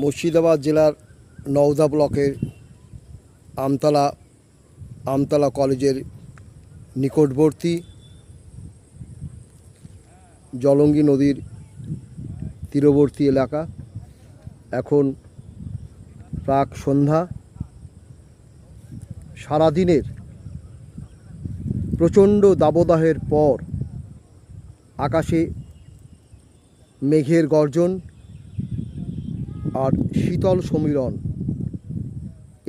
মুর্শিদাবাদ জেলার নওদা ব্লকের আমতলা আমতলা কলেজের নিকটবর্তী জলঙ্গি নদীর তীরবর্তী এলাকা। এখন প্রাক সন্ধ্যা। সারাদিনের প্রচণ্ড দাবদাহের পর আকাশে মেঘের গর্জন। আর শীতল সমীরণ।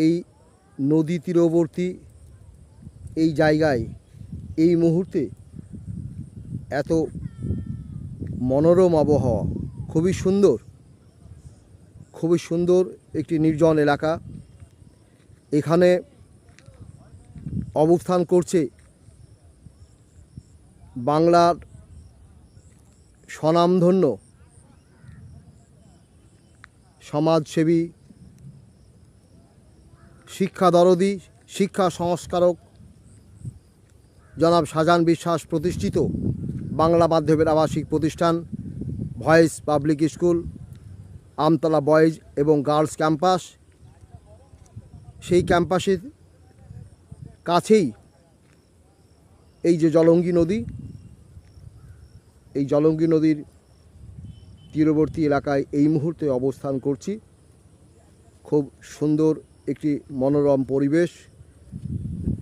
এই নদী তীরবর্তী এই জায়গায় এই মুহূর্তে এত মনোরম আবহাওয়া, খুবই সুন্দর খুবই সুন্দর একটি নির্জন এলাকা। এখানে অবস্থান করছে বাংলার স্বনামধন্য সমাজসেবী, শিক্ষা দরদি, শিক্ষা সংস্কারক জনাব শাহজাহান বিশ্বাস প্রতিষ্ঠিত বাংলা মাধ্যমের আবাসিক প্রতিষ্ঠান voice public school, Amtala boys এবং গার্লস ক্যাম্পাস। সেই ক্যাম্পাসের কাছেই এই যে জলঙ্গি নদী, এই জলঙ্গি নদীর তীরবর্তী এলাকায় এই মুহূর্তে অবস্থান করছি। খুব সুন্দর একটি মনোরম পরিবেশ।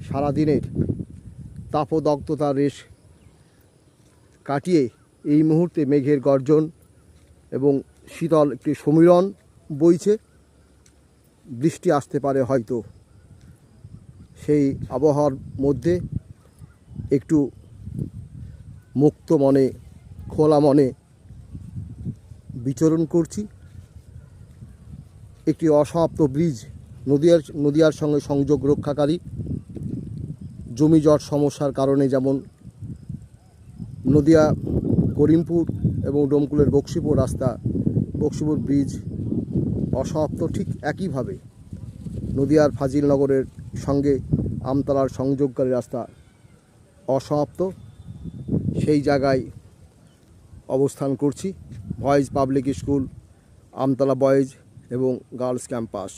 সারাদিনের তাপদগ্ধতার রেশ কাটিয়ে এই মুহূর্তে মেঘের গর্জন এবং শীতল একটি সমীরণ বইছে। বৃষ্টি আসতে পারে হয়তো। সেই আবহাওয়ার মধ্যে একটু মুক্ত মনে, খোলা মনে বিচরণ করছি। একটি অসমাপ্ত ব্রিজ নদিয়ার নদিয়ার সঙ্গে সংযোগ রক্ষাকারী। জমি জট সমস্যার কারণে যেমন নদিয়া, করিমপুর এবং ডোমকুলের বক্সিপুর রাস্তা, বক্সিপুর ব্রিজ অসমাপ্ত ঠিক একইভাবে নদিয়ার ফাজিলনগরের সঙ্গে আমতলার সংযোগকারী রাস্তা অসমাপ্ত। সেই জায়গায় অবস্থান করছি। Voice public school Amtala boys এবং গার্লস ক্যাম্পাস।